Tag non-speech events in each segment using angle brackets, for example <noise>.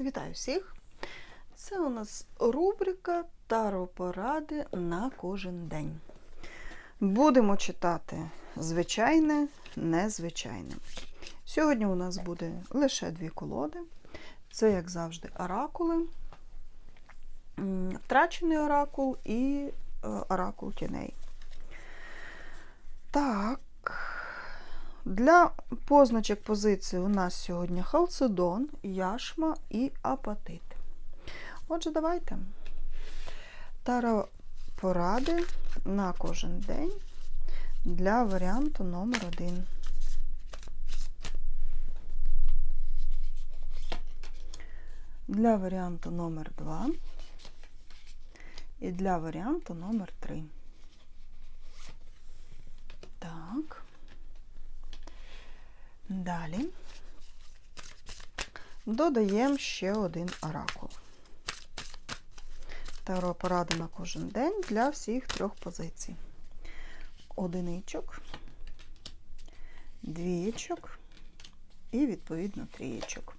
Вітаю всіх! Це у нас рубрика Таро-поради на кожен день. Будемо читати звичайне, незвичайне. Сьогодні у нас буде лише дві колоди. Це, як завжди, оракули, втрачений оракул і е, оракул тіней. Так. Для позначок позиції у нас сьогодні халцедон, яшма і апатит. Отже, давайте. Таро поради на кожен день для варіанту номер один. Для варіанту номер 2 і для варіанту номер 3. Так. Далі додаємо ще один оракул. Таро поради на кожен день для всіх трьох позицій. Одиничок, двієчок і, відповідно, трієчок.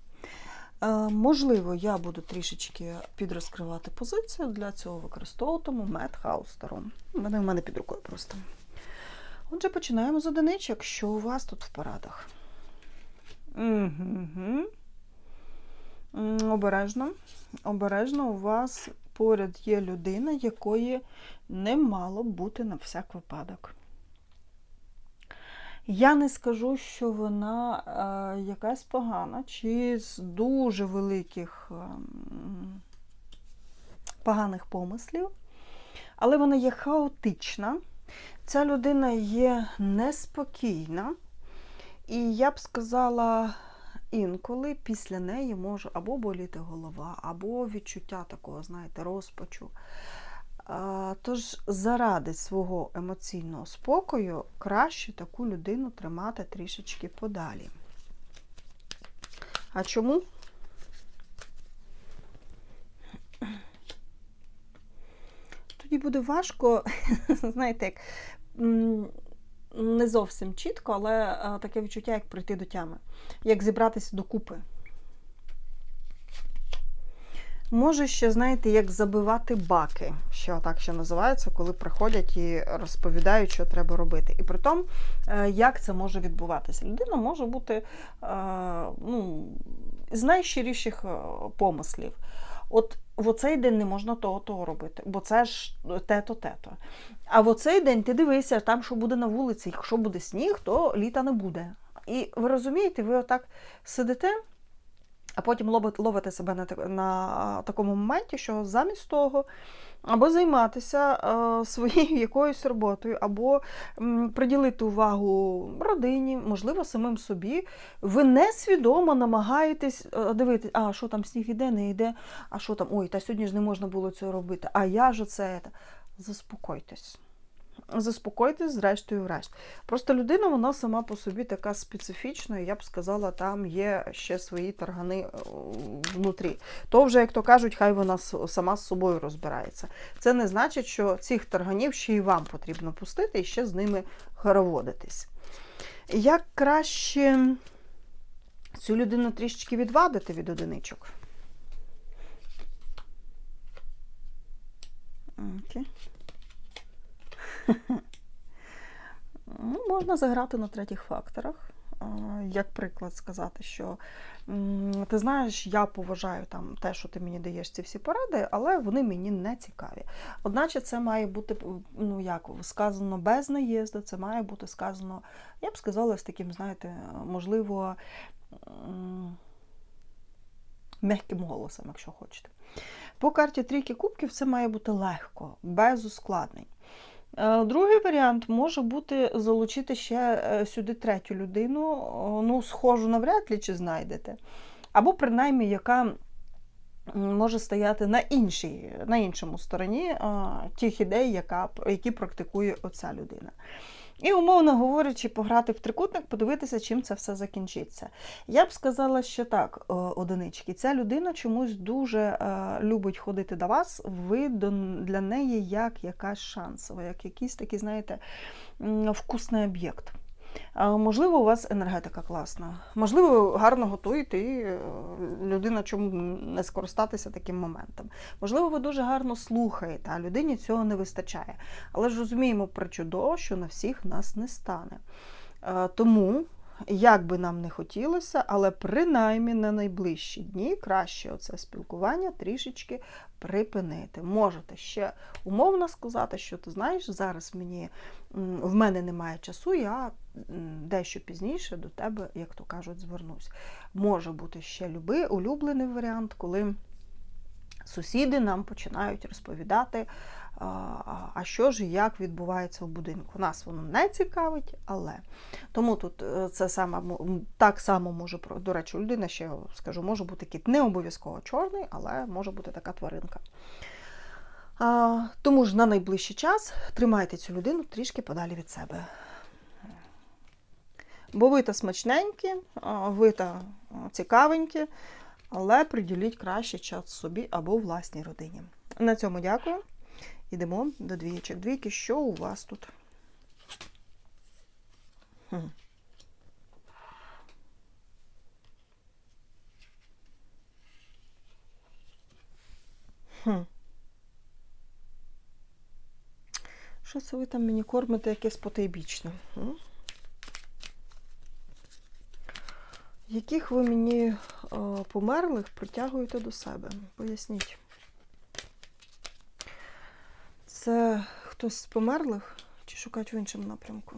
Е, можливо, я буду трішечки підрозкривати позицію, для цього використовуватиму медхаустером. Вони в мене під рукою просто. Отже, починаємо з одиничок. Що у вас тут в порадах? Обережно. Обережно у вас поряд є людина, якої не мало б бути на всяк випадок. Я не скажу, що вона е, якась погана, чи з дуже великих е, поганих помислів, але вона є хаотична. Ця людина є неспокійна. І я б сказала, інколи після неї може або боліти голова, або відчуття такого, знаєте, розпачу. Тож, заради свого емоційного спокою краще таку людину тримати трішечки подалі. А чому? Тоді буде важко, <laughs> знаєте, як не зовсім чітко, але е, таке відчуття, як прийти до тями, як зібратися докупи. Може ще, знаєте, як забивати баки, що так ще називається, коли приходять і розповідають, що треба робити. І при тому, е, як це може відбуватися. Людина може бути е, ну, з найщиріших помислів. От в оцей день не можна того того робити, бо це ж те-то, те-то. А в оцей день ти дивися, там що буде на вулиці, якщо буде сніг, то літа не буде. І ви розумієте, ви отак сидите, а потім ловите себе на, на такому моменті, що замість того. Або займатися е, своєю <laughs> якоюсь роботою, або приділити увагу родині, можливо, самим собі. Ви несвідомо намагаєтесь е, дивитися, а що там сніг іде, не йде, а що там, ой, та сьогодні ж не можна було цього робити, а я ж оце. Заспокойтесь заспокойтесь, зрештою, врешті. Просто людина, вона сама по собі така специфічна, і я б сказала, там є ще свої таргани е, внутрі. То вже, як то кажуть, хай вона сама з собою розбирається. Це не значить, що цих тарганів ще й вам потрібно пустити і ще з ними хороводитись. Як краще цю людину трішечки відвадити від одиничок? Окей. Ну, Можна заграти на третіх факторах. Як приклад сказати, що ти знаєш, я поважаю там те, що ти мені даєш ці всі поради, але вони мені не цікаві. Одначе це має бути ну як сказано без наїзду, це має бути сказано, я б сказала, з таким, знаєте, можливо, м'яким голосом, якщо хочете. По карті трійки кубків це має бути легко, без ускладнень. Е, другий варіант може бути залучити ще е, сюди третю людину, ну, схожу навряд ли чи знайдете. Або, принаймні, яка може стояти на іншій, на іншому стороні тих ідей, яка, які практикує оця людина. І, умовно говорячи, пограти в трикутник, подивитися, чим це все закінчиться. Я б сказала, що так, одинички, ця людина чомусь дуже е, любить ходити до вас, ви для неї як якась шансова, як якийсь такий, знаєте, вкусний об'єкт. Можливо, у вас енергетика класна. Можливо, гарно готуєте і е, людина чому не скористатися таким моментом. Можливо, ви дуже гарно слухаєте, а людині цього не вистачає. Але ж розуміємо причудово, що на всіх нас не стане. Е, Тому, як би нам не хотілося, але принаймні на найближчі дні краще оце спілкування трішечки припинити. Можете ще умовно сказати, що ти знаєш, зараз мені в мене немає часу, я дещо пізніше до тебе, як то кажуть, звернусь. Може бути ще люби, улюблений варіант, коли сусіди нам починають розповідати, а, що ж і як відбувається в будинку. Нас воно не цікавить, але тому тут е, це саме так само може до речі, у людини ще скажу, може бути кіт не обов'язково чорний, але може бути така тваринка. А, тому ж на найближчий час тримайте цю людину трішки подалі від себе. Бо ви та смачненькі, ви та цікавенькі, але приділіть краще час собі або власній родині. На цьому дякую. Йдемо до двієчок. Двійки, що у вас тут? Хм. Що це ви там мені кормите якесь потайбічне? Яких ви мені е, померлих притягуєте до себе? Поясніть. Це хтось з померлих чи шукають в іншому напрямку?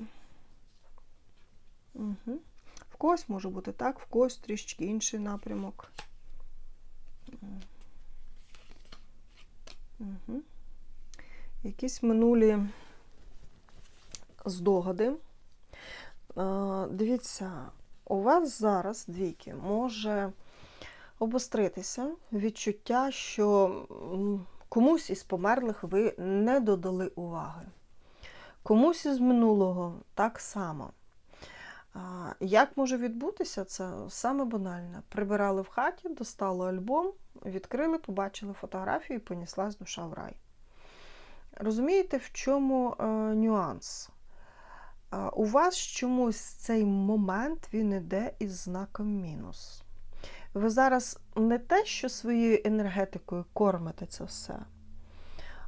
Угу. В когось може бути так, в когось трішечки інший напрямок. Угу. Якісь минулі здогади. Е, Дивіться, у вас зараз двійки може обостритися відчуття, що комусь із померлих ви не додали уваги. Комусь із минулого так само. Як може відбутися це? Саме банальне. Прибирали в хаті, достали альбом, відкрили, побачили фотографію і поніслась душа в рай. Розумієте, в чому е, нюанс? Е, у вас чомусь цей момент він іде із знаком мінус. Ви зараз не те, що своєю енергетикою кормите це все,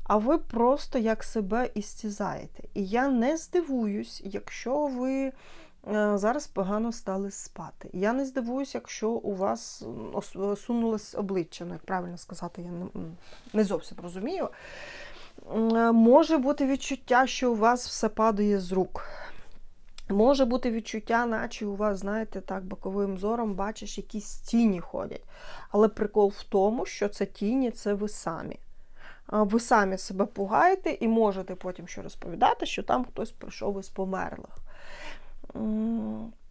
а ви просто як себе істізаєте. І я не здивуюсь, якщо ви е, зараз погано стали спати. Я не здивуюсь, якщо у вас сунулось обличчя, ну як правильно сказати, я не, зовсім розумію. Е, Може бути відчуття, що у вас все падає з рук. Може бути відчуття, наче у вас, знаєте, так, боковим зором бачиш, якісь тіні ходять. Але прикол в тому, що це тіні це ви самі. Ви самі себе пугаєте і можете потім ще розповідати, що там хтось прийшов із померлих.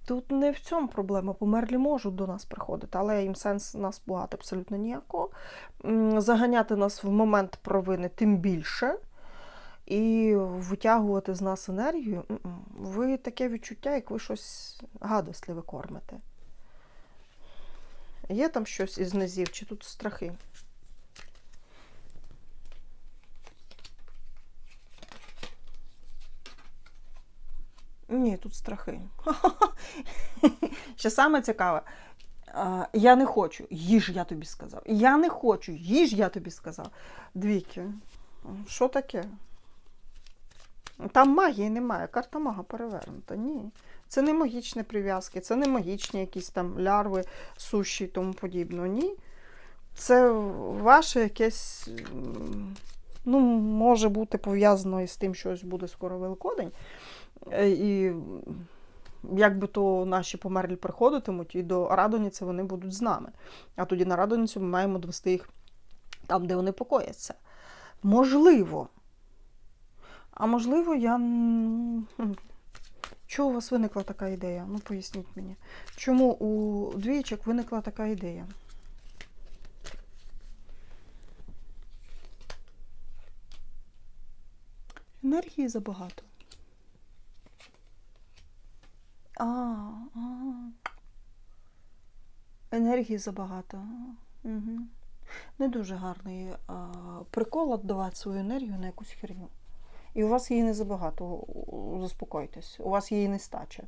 Тут не в цьому проблема. Померлі можуть до нас приходити, але їм сенс нас пугати абсолютно ніякого. Заганяти нас в момент провини тим більше. І витягувати з нас енергію, ви таке відчуття, як ви щось гадостливе кормите. Є там щось із низів, чи тут страхи? Ні, тут страхи. Що саме цікаве, я не хочу, їж, я тобі сказав. Я не хочу, їж, я тобі сказав. Двійки. Що таке? Там магії немає, карта мага перевернута. Ні. Це не магічні прив'язки, це не магічні якісь там лярви, суші і тому подібне. Ні. Це ваше якесь, ну, може бути пов'язано із тим, що ось буде скоро Великодень. Е, І якби то наші померлі приходитимуть, і до Радоніці вони будуть з нами. А тоді на Радоніцю ми маємо довести їх там, де вони покояться. Можливо. А можливо, я. Чого у вас виникла така ідея? Ну, поясніть мені. Чому у двійчик виникла така ідея? Енергії забагато. А, а. Енергії забагато. Угу. Не дуже гарний а, прикол віддавати свою енергію на якусь херню. І у вас її не забагато, заспокойтесь, у вас її нестача.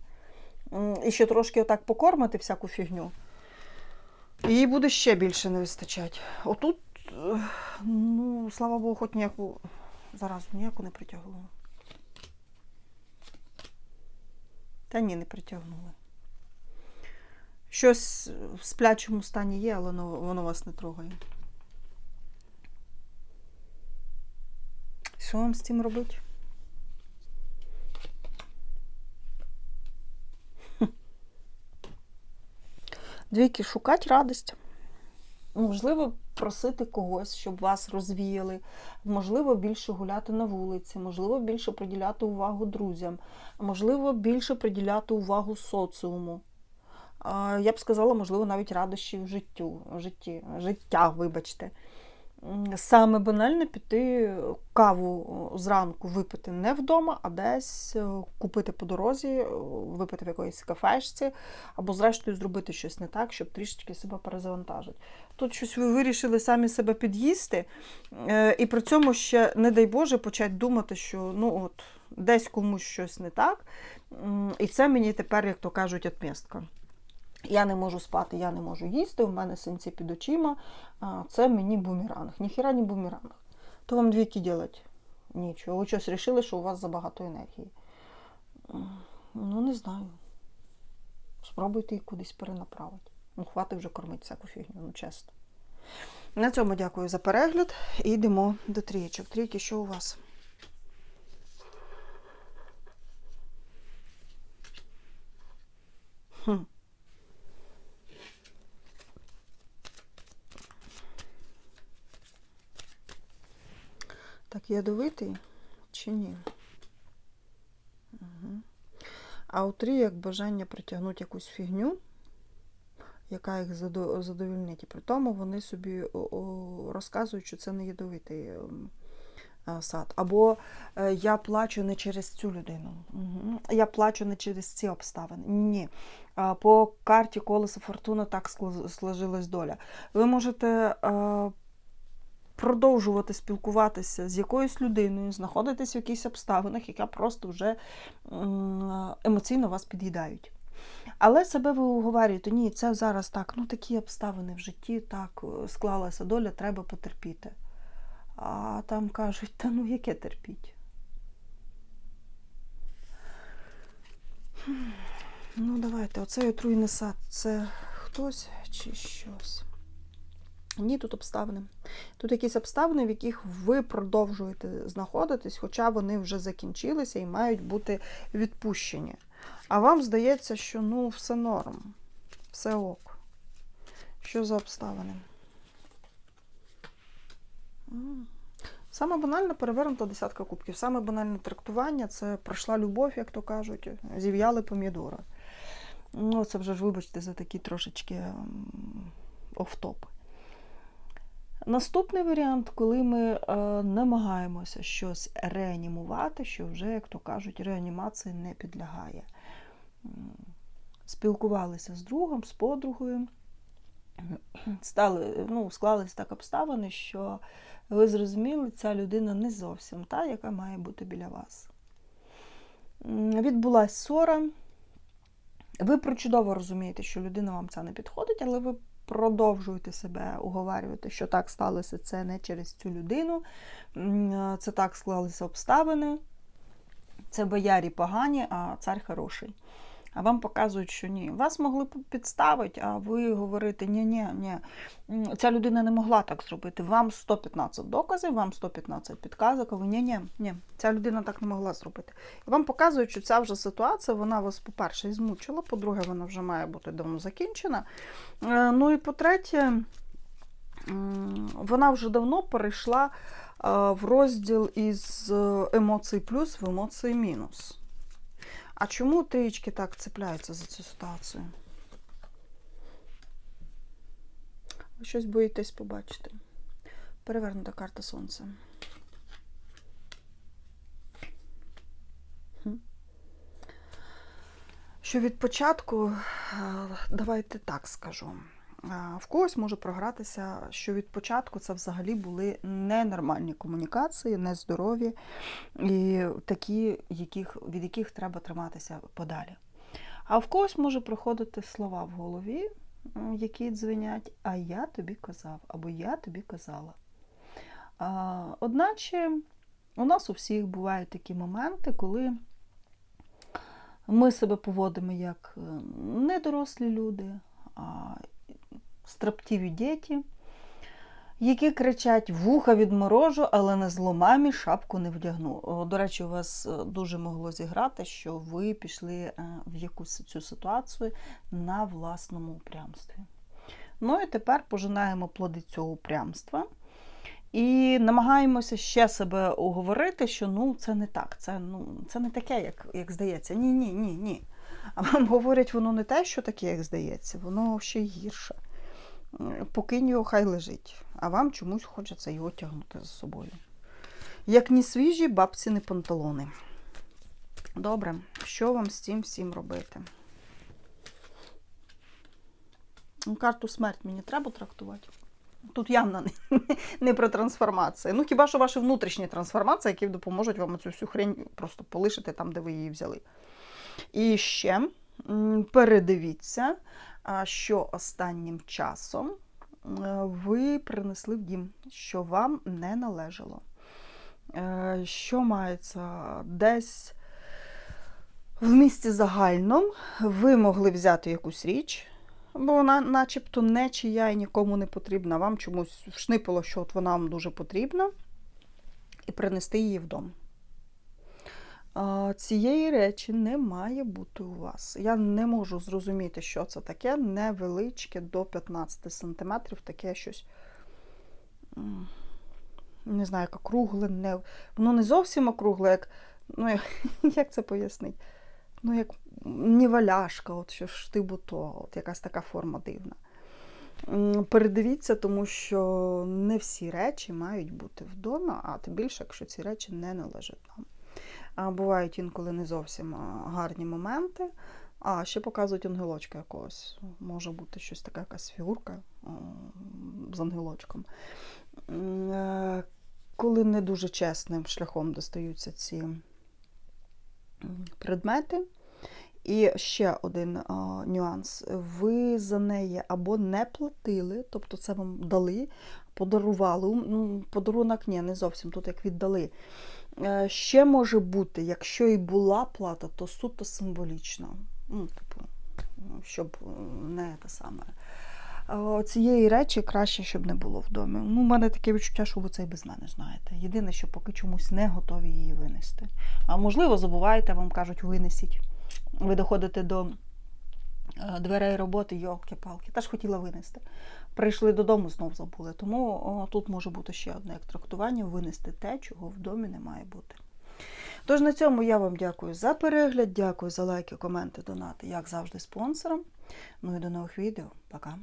і ще трошки отак покормити всяку фігню, їй буде ще більше не вистачати. Отут, е, ну, слава Богу, хоч ніяку заразу ніяку не притягнула. Та ні, не притягнули. Щось в сплячому стані є, але воно вас не трогає. Що вам з цим робити? Двійки шукати радість. Можливо, просити когось, щоб вас розвіяли, можливо, більше гуляти на вулиці, можливо, більше приділяти увагу друзям, можливо, більше приділяти увагу соціуму. Я б сказала, можливо, навіть радощі в життю, в житті, життя, вибачте. Саме банально піти каву зранку випити не вдома, а десь е, купити по дорозі, е, випити в якоїсь кафешці, або, зрештою, зробити щось не так, щоб трішечки себе перезавантажити. Тут щось ви вирішили самі себе під'їсти, е, і при цьому ще, не дай Боже, почати думати, що ну от десь комусь щось не так. І це мені тепер, як то кажуть, отмістка. Я не можу спати, я не можу їсти, у мене синці під очима. Це мені бумеранг. Ніхіра не бумеранг. То вам двійки делать нічого. Ви щось вирішили, що у вас забагато енергії. Ну, не знаю. Спробуйте її кудись перенаправити. Ну, хватить вже кормити всяку фігню, ну чесно. На цьому дякую за перегляд. І йдемо до трієчок. Трійки, що у вас? Хм. Так, ядовитий чи ні? Угу. А у три як бажання притягнути якусь фігню, яка їх задовільнить. І при тому вони собі розказують, що це не ядовитий ем, сад. Або е, я плачу не через цю людину. Угу. Я плачу не через ці обставини. Ні. По карті колеса фортуни так сложилась доля. Ви можете. Продовжувати спілкуватися з якоюсь людиною, знаходитись в якихось обставинах, яка просто вже емоційно вас під'їдають. Але себе ви уговорюєте, ні, це зараз так, ну такі обставини в житті, так, е, склалася доля, треба потерпіти. А там кажуть, та ну яке терпіть? Ну, давайте, оцей отруйний сад, це хтось чи щось? Ні, тут обставини. Тут якісь обставини, в яких ви продовжуєте знаходитись, хоча вони вже закінчилися і мають бути відпущені. А вам здається, що ну все норм, все ок. Що за обставини? Саме банальна перевернута десятка кубків. Саме банальне трактування це пройшла любов, як то кажуть, зів'яли помідори. Ну, це вже ж, вибачте, за такі трошечки м, офтопи. Наступний варіант, коли ми е, намагаємося щось реанімувати, що вже, як то кажуть, реанімації не підлягає. Спілкувалися з другом, з подругою, стали, ну, склались так обставини, що ви зрозуміли, ця людина не зовсім та, яка має бути біля вас. М, Відбулась ссора. Ви причудово розумієте, що людина вам це не підходить, але ви продовжуєте себе уговарювати, що так сталося це не через цю людину, це так склалися обставини, це боярі погані, а цар хороший. А вам показують, що ні. Вас могли підставити, а ви говорите, ні, ні, ні, ця людина не могла так зробити. Вам 115 доказів, вам 115 підказок, а ви ні, ні, ні, ця людина так не могла зробити. І вам показують, що ця вже ситуація, вона вас, по-перше, змучила, по-друге, вона вже має бути давно закінчена. Е, Ну і по-третє, вона вже давно перейшла е, в розділ із е, емоцій плюс в емоції мінус. А чому трієчки так цепляються за цю ситуацію? Ви щось боїтесь побачити. Перевернута карта сонця. Що від початку, е, давайте так скажу. Е, В когось може програтися, що від початку це взагалі були ненормальні комунікації, нездорові і такі, яких, від яких треба триматися подалі. А в когось може приходити слова в голові, які дзвенять, а я тобі казав, або я тобі казала. Одначе у нас у всіх бувають такі моменти, коли ми себе поводимо як е, недорослі люди, а строптиві діти, які кричать вуха відморожу, але не зломамі шапку не вдягну. До речі, у вас е, дуже могло зіграти, що ви пішли е, в якусь цю ситуацію на власному упрямстві. Ну і тепер пожинаємо плоди цього упрямства. І намагаємося ще себе уговорити, що ну це не так, це ну це не таке, як, як здається. Ні, ні, ні, ні. А вам говорять, воно не те, що таке, як здається, воно ще гірше. Покинь його, хай лежить, а вам чомусь хочеться його тягнути за собою. Як ні свіжі, бабці не панталони. Добре, що вам з цим всім робити? Ну, Карту смерть мені треба трактувати. Тут явно не, не про трансформацію. Ну, хіба що ваші внутрішні трансформації, які допоможуть вам цю всю хрень просто полишити там, де ви її взяли. І ще передивіться, що останнім часом е, ви принесли в дім, що вам не належало. Е, Що мається десь в місті загальному, ви могли взяти якусь річ, бо вона начебто не чия і нікому не потрібна. Вам чомусь вшнипало, що от вона вам дуже потрібна, і принести її вдома. Цієї речі не має бути у вас. Я не можу зрозуміти, що це таке невеличке до 15 см, таке щось. Не знаю, як округле, не, воно не зовсім округле, як, ну, як, <laughs> як це пояснити? Ну, як ніваляшка, от що штибу то, от якась така форма дивна. Передивіться, тому що не всі речі мають бути вдома, а тим більше, якщо ці речі не належать нам. Бувають інколи не зовсім гарні моменти. А ще показують ангелочка якогось. Може бути щось така якась фігурка з ангелочком. Е, Коли не дуже чесним шляхом достаються ці предмети. І ще один а, нюанс. Ви за неї або не платили, тобто це вам дали, подарували. Ну, подарунок ні, не зовсім тут як віддали. Е, Ще може бути, якщо і була плата, то суто символічно. Ну, типу, щоб е, не те саме. Е, Цієї речі краще, щоб не було в домі. Ну, у мене таке відчуття, що ви це і без мене знаєте. Єдине, що поки чомусь не готові її винести. А можливо, забуваєте, вам кажуть, винесіть. Ви доходите до дверей роботи, йолки-палки, теж хотіла винести. Прийшли додому, знов забули. Тому о, тут може бути ще одне як трактування винести те, чого в домі не має бути. Тож на цьому я вам дякую за перегляд, дякую за лайки, коменти, донати, як завжди, спонсорам. Ну і до нових відео. Пока.